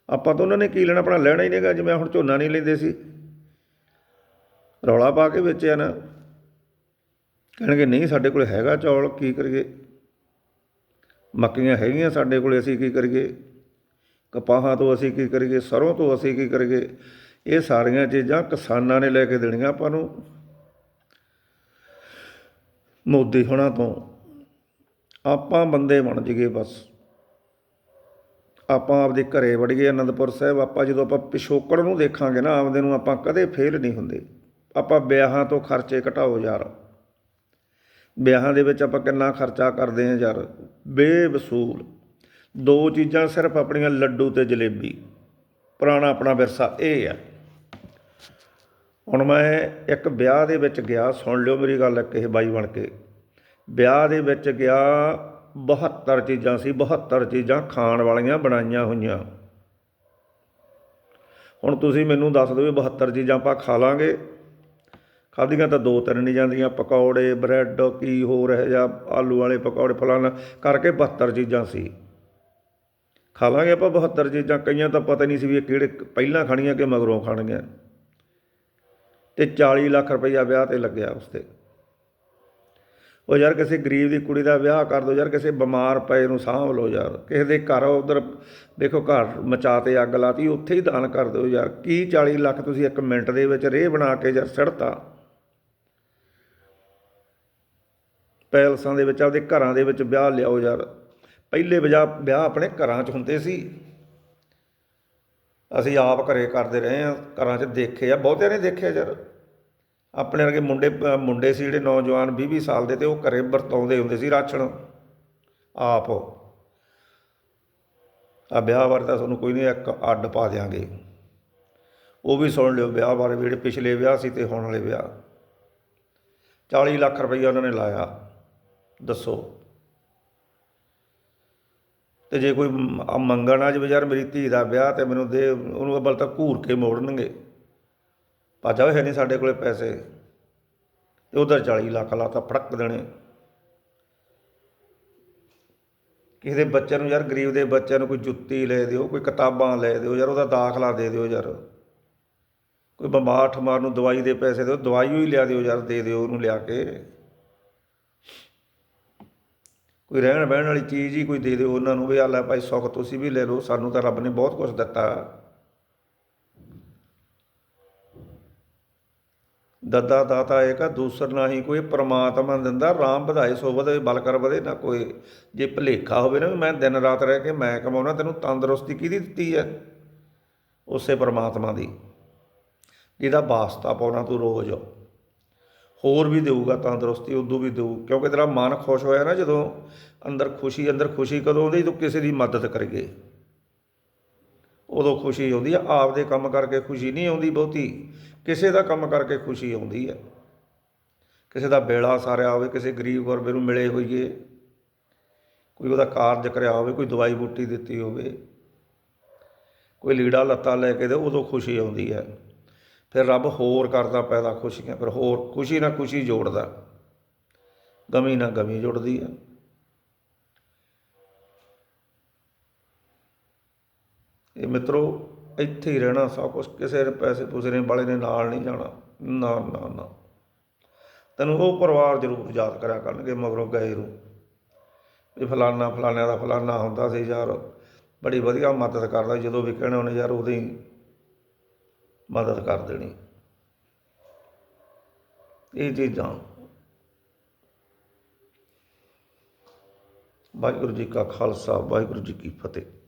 ਆਪਾਂ ਤਾਂ ਉਹਨਾਂ ਨੇ ਕੀ ਲੈਣਾ, ਆਪਣਾ ਲੈਣਾ ਹੀ ਨਹੀਂਗਾ, ਜਿਵੇਂ ਹੁਣ ਝੋਨਾ ਨਹੀਂ ਲੈਂਦੇ ਸੀ। ਰੌਲਾ ਪਾ ਕੇ ਵੇਚਿਆ ਨਾ। ਕਹਿਣਗੇ, ਨਹੀਂ, ਸਾਡੇ ਕੋਲ ਹੈਗਾ ਚੌਲ, ਕੀ ਕਰੀਏ? ਮੱਕੀਆਂ ਹੈਗੀਆਂ ਸਾਡੇ ਕੋਲ, ਅਸੀਂ ਕੀ ਕਰੀਏ? ਕਪਾਹਾਂ ਤੋਂ ਅਸੀਂ ਕੀ ਕਰੀਏ? ਸਰੋਂ ਤੋਂ ਅਸੀਂ ਕੀ ਕਰੀਏ? ਇਹ ਸਾਰੀਆਂ ਚੀਜ਼ਾਂ ਕਿਸਾਨਾਂ ਨੇ ਲੈ ਕੇ ਦੇਣੀਆਂ ਆਪਾਂ ਨੂੰ। ਮੋਦੀ ਹੋਣਾ ਤੋਂ। ਆਪਾਂ ਬੰਦੇ ਬਣ ਜੀਏ ਬਸ। ਆਪਾਂ ਆਪਦੇ ਘਰੇ ਵੜੀਏ ਅਨੰਦਪੁਰ ਸਾਹਿਬ। ਆਪਾਂ ਜਦੋਂ ਆਪਾਂ ਪਿਛੋਕੜ ਨੂੰ ਦੇਖਾਂਗੇ ਨਾ, ਆਪਦੇ ਨੂੰ ਆਪਾਂ ਕਦੇ ਫੇਲ ਨਹੀਂ ਹੁੰਦੇ। ਆਪਾਂ ਵਿਆਹਾਂ ਤੋਂ ਖਰਚੇ ਘਟਾਓ ਯਾਰ। ਵਿਆਹਾਂ ਦੇ ਵਿੱਚ ਆਪਾਂ ਕਿੰਨਾ ਖਰਚਾ ਕਰਦੇ ਹਾਂ ਯਾਰ? ਬੇਵਸੂਲ। ਦੋ ਚੀਜ਼ਾਂ ਸਿਰਫ ਆਪਣੀਆਂ ਲੱਡੂ ਤੇ ਜਲੇਬੀ। ਪੁਰਾਣਾ ਆਪਣਾ ਵਿਰਸਾ, ਇਹ ਆ। ਹੁਣ ਮੈਂ ਇੱਕ ਵਿਆਹ ਦੇ ਵਿੱਚ ਗਿਆ, ਸੁਣ ਲਿਓ ਮੇਰੀ ਗੱਲ ਇੱਕ ਇਹ ਬਾਈ ਬਣ ਕੇ। ਵਿਆਹ ਦੇ ਵਿੱਚ ਗਿਆ 72 ਚੀਜ਼ਾਂ ਸੀ 72 ਚੀਜ਼ਾਂ ਖਾਣ ਵਾਲੀਆਂ ਬਣਾਈਆਂ ਹੋਈਆਂ। ਹੁਣ ਤੁਸੀਂ ਮੈਨੂੰ ਦੱਸ ਦਿਓ ਵੀ 72 ਚੀਜ਼ਾਂ ਆਪਾਂ ਖਾ ਲਾਂਗੇ। ਖਾਧੀਆਂ ਤਾਂ ਦੋ ਤਿੰਨ ਨਹੀਂ ਜਾਂਦੀਆਂ, ਪਕੌੜੇ, ਬ੍ਰੈਡ, ਕੀ ਹੋਰ ਹੈ ਜਾਂ ਆਲੂ ਵਾਲੇ ਪਕੌੜੇ, ਫਲਾਣਾ ਕਰਕੇ 72 ਚੀਜ਼ਾਂ ਸੀ। ਖਾ ਲਾਂਗੇ ਆਪਾਂ 72 ਚੀਜ਼ਾਂ, ਕਈਆਂ ਤਾਂ ਪਤਾ ਨਹੀਂ ਸੀ ਵੀ ਇਹ ਕਿਹੜੇ ਪਹਿਲਾਂ ਖਾਣੀਆਂ ਕਿ ਮਗਰੋਂ ਖਾਣੀਆਂ ਤੇ 40 ਲੱਖ ਰੁਪਈਆ ਵਿਆਹ ਤੇ ਲੱਗਿਆ ਉਸ ਤੇ। ਉਹ ਯਾਰ ਕਿਸੇ ਗਰੀਬ ਦੀ ਕੁੜੀ ਦਾ ਵਿਆਹ ਕਰ ਦੋ, ਯਾਰ ਕਿਸੇ ਬਿਮਾਰ ਪਏ ਨੂੰ ਸਾਂਭ ਲਓ ਯਾਰ, ਕਿਸੇ ਦੇ ਘਰ ਉਧਰ ਦੇਖੋ ਘਰ ਮਚਾ ਤੇ ਅੱਗ ਲਾਤੀ, ਉੱਥੇ ਹੀ ਦਾਨ ਕਰ ਦਿਓ ਯਾਰ। ਕੀ 40 ਲੱਖ ਤੁਸੀਂ ਇੱਕ ਮਿੰਟ ਦੇ ਵਿੱਚ ਰੇਹ ਬਣਾ ਕੇ ਯਾਰ ਸੜਤਾ? ਪੈਲਸਾਂ ਦੇ ਵਿੱਚ, ਆਪਦੇ ਘਰਾਂ ਦੇ ਵਿੱਚ ਵਿਆਹ ਲਿਆਓ ਯਾਰ। ਪਹਿਲੇ ਵਿਆਹ ਵਿਆਹ ਆਪਣੇ ਘਰਾਂ 'ਚ ਹੁੰਦੇ ਸੀ। ਅਸੀਂ ਆਪ ਘਰੇ ਕਰਦੇ ਰਹੇ ਆ ਘਰਾਂ 'ਚ ਦੇਖੇ ਆ, ਬਹੁਤਿਆਂ ਨੇ ਦੇਖਿਆ ਯਾਰ। ਆਪਣੇ ਵਰਗੇ ਮੁੰਡੇ ਮੁੰਡੇ ਸੀ ਜਿਹੜੇ ਨੌਜਵਾਨ 20 20 ਸਾਲ ਦੇ ਤੇ ਉਹ ਘਰੇ ਵਰਤਾਉਂਦੇ ਹੁੰਦੇ ਸੀ ਰਾਸ਼ਨ। ਆਪ। ਆ ਵਿਆਹ ਬਾਰੇ ਤਾਂ ਤੁਹਾਨੂੰ ਕੋਈ ਨਹੀਂ ਇੱਕ ਅੱਡ ਪਾ ਦਿਆਂਗੇ। ਉਹ ਵੀ ਸੁਣ ਲਿਓ, ਵਿਆਹ ਬਾਰੇ ਵੀ ਜਿਹੜੇ ਪਿਛਲੇ ਵਿਆਹ ਸੀ ਤੇ ਹੁਣ ਵਾਲੇ ਵਿਆਹ। 40 ਲੱਖ ਰੁਪਈਆ ਉਹਨਾਂ ਨੇ ਲਾਇਆ। ਦੱਸੋ। ਤੇ ਜੇ ਕੋਈ ਮ- ਆ ਮੰਗਣ ਆ ਜਾਵੇ, ਯਾਰ ਮੇਰੀ ਧੀ ਦਾ ਵਿਆਹ ਤੇ ਮੈਨੂੰ ਦੇ, ਉਹਨੂੰ ਅੱਬਲ ਤਾਂ ਘੂਰ ਕੇ ਮੋੜਨਗੇ। ਭਾਜਾ ਹੋਏ ਨਹੀਂ ਸਾਡੇ ਕੋਲੇ ਪੈਸੇ। ਤੇ ਉਧਰ 40 ਲੱਖ ਲਾਤਾ ਫੜਕ ਦੇਣੇ। ਕਿਸੇ ਦੇ ਬੱਚੇ ਨੂੰ ਯਾਰ, ਗਰੀਬ ਦੇ ਬੱਚਿਆਂ ਨੂੰ ਕੋਈ ਜੁੱਤੀ ਲੈ ਦਿਓ, ਕੋਈ ਕਿਤਾਬਾਂ ਲੈ ਦਿਓ, ਯਾਰ ਉਹਦਾ ਦਾਖਲਾ ਦੇ ਦਿਓ ਯਾਰ। ਕੋਈ ਬਿਮਾਰ ਠਮਾਰ ਨੂੰ ਦਵਾਈ ਦੇ ਪੈਸੇ ਦਿਓ, ਦਵਾਈ ਹੀ ਲਿਆ ਦਿਓ ਯਾਰ, ਦੇ ਦਿਓ ਉਹਨੂੰ ਲਿਆ ਕੇ। ਕੋਈ ਰਹਿਣ ਬਹਿਣ ਵਾਲੀ ਚੀਜ਼ ਹੀ ਕੋਈ ਦੇ ਦਿਓ ਉਹਨਾਂ ਨੂੰ ਵੀ ਆ ਲੈ ਭਾਈ ਸੁੱਖ ਤੁਸੀਂ ਵੀ ਲੈ ਲਓ, ਸਾਨੂੰ ਤਾਂ ਰੱਬ ਨੇ ਬਹੁਤ ਕੁਝ ਦਿੱਤਾ। ਦੱਦਾ ਦਾਤਾ ਏਕਾ ਦੂਸਰ ਨਾਹੀ ਕੋਈ ਪ੍ਰਮਾਤਮਾ ਦਿੰਦਾ, ਰਾਮ ਵਧਾਏ ਸੋ ਵਧੇ ਬਲ ਕਰ ਵਧੇ ਨਾ ਕੋਈ। ਜੇ ਭਲੇਖਾ ਹੋਵੇ ਨਾ ਵੀ ਮੈਂ ਦਿਨ ਰਾਤ ਰਹਿ ਕੇ ਮੈਂ ਕਮਾਉਣਾ, ਤੈਨੂੰ ਤੰਦਰੁਸਤੀ ਕਿਹਦੀ ਦਿੱਤੀ ਹੈ? ਉਸੇ ਪ੍ਰਮਾਤਮਾ ਦੀ। ਜਿਹਦਾ ਵਾਸਤਾ ਪਾਉਣਾ ਤੂੰ ਰੋਜ਼। ਹੋਰ ਵੀ ਦੇਊਗਾ ਤੰਦਰੁਸਤੀ, ਉਦੋਂ ਵੀ ਦੇਊ। ਕਿਉਂਕਿ ਤੇਰਾ ਮਨ ਖੁਸ਼ ਹੋਇਆ ਨਾ ਜਦੋਂ ਅੰਦਰ ਖੁਸ਼ੀ ਅੰਦਰ ਖੁਸ਼ੀ ਕਦੋਂ ਆਉਂਦੀ ਤੂੰ ਕਿਸੇ ਦੀ ਮਦਦ ਕਰੀਏ। ਉਦੋਂ ਖੁਸ਼ੀ ਆਉਂਦੀ ਆ, ਆਪਦੇ ਕੰਮ ਕਰਕੇ ਖੁਸ਼ੀ ਨਹੀਂ ਆਉਂਦੀ ਬਹੁਤੀ। ਕਿਸੇ ਦਾ ਕੰਮ ਕਰਕੇ ਖੁਸ਼ੀ ਆਉਂਦੀ ਹੈ ਕਿਸੇ ਦਾ ਬੇੜਾ ਸਾਰਿਆ ਹੋਵੇ, ਕਿਸੇ ਗਰੀਬ ਗੁਰਬੇ ਨੂੰ ਮਿਲੇ ਹੋਈਏ। ਕੋਈ ਉਹਦਾ ਕਾਰਜ ਕਰਿਆ ਹੋਵੇ, ਕੋਈ ਦਵਾਈ ਬੂਟੀ ਦਿੱਤੀ ਹੋਵੇ। ਕੋਈ ਲੀੜਾ ਲੱਤਾ ਲੈ ਕੇ ਦੇ ਉਦੋਂ ਖੁਸ਼ੀ ਆਉਂਦੀ ਹੈ ਫਿਰ ਰੱਬ ਹੋਰ ਕਰਦਾ ਪੈਦਾ ਖੁਸ਼ੀਆਂ, ਫਿਰ ਹੋਰ ਖੁਸ਼ੀ ਨਾਲ ਖੁਸ਼ੀ ਜੋੜਦਾ। ਗਮੀ ਨਾਲ ਗਮੀ ਜੁੜਦੀ ਹੈ ਇਹ ਮਿੱਤਰੋ, ਇੱਥੇ ਹੀ ਰਹਿਣਾ, ਸਭ ਕੁਝ ਕਿਸੇ ਦੇ ਪੈਸੇ ਪੂਸੇ ਨੇ, ਵਾਲੇ ਨੇ ਨਾਲ ਨਹੀਂ ਜਾਣਾ। ਨਾ ਨਾ ਨਾ। ਤੈਨੂੰ ਉਹ ਪਰਿਵਾਰ ਜ਼ਰੂਰ ਯਾਦ ਕਰਿਆ ਕਰਨਗੇ, ਮਗਰੋਂ ਗਏ ਨੂੰ। ਵੀ ਫਲਾਨਾ, ਫਲਾਨਿਆਂ ਦਾ ਫਲਾਨਾ ਹੁੰਦਾ ਸੀ ਯਾਰ, ਬੜੀ ਵਧੀਆ ਮਦਦ ਕਰਦਾ ਜਦੋਂ ਵੀ ਕਹਿਣਾ ਉਹਨੇ ਯਾਰ ਉਹਦੀ ਮਦਦ ਕਰ ਦੇਣੀ। ਇਹ ਚੀਜ਼ਾਂ ਵਾਹਿਗੁਰੂ ਜੀ ਕਾ ਖਾਲਸਾ ਵਾਹਿਗੁਰੂ ਜੀ ਕੀ ਫਤਿਹ।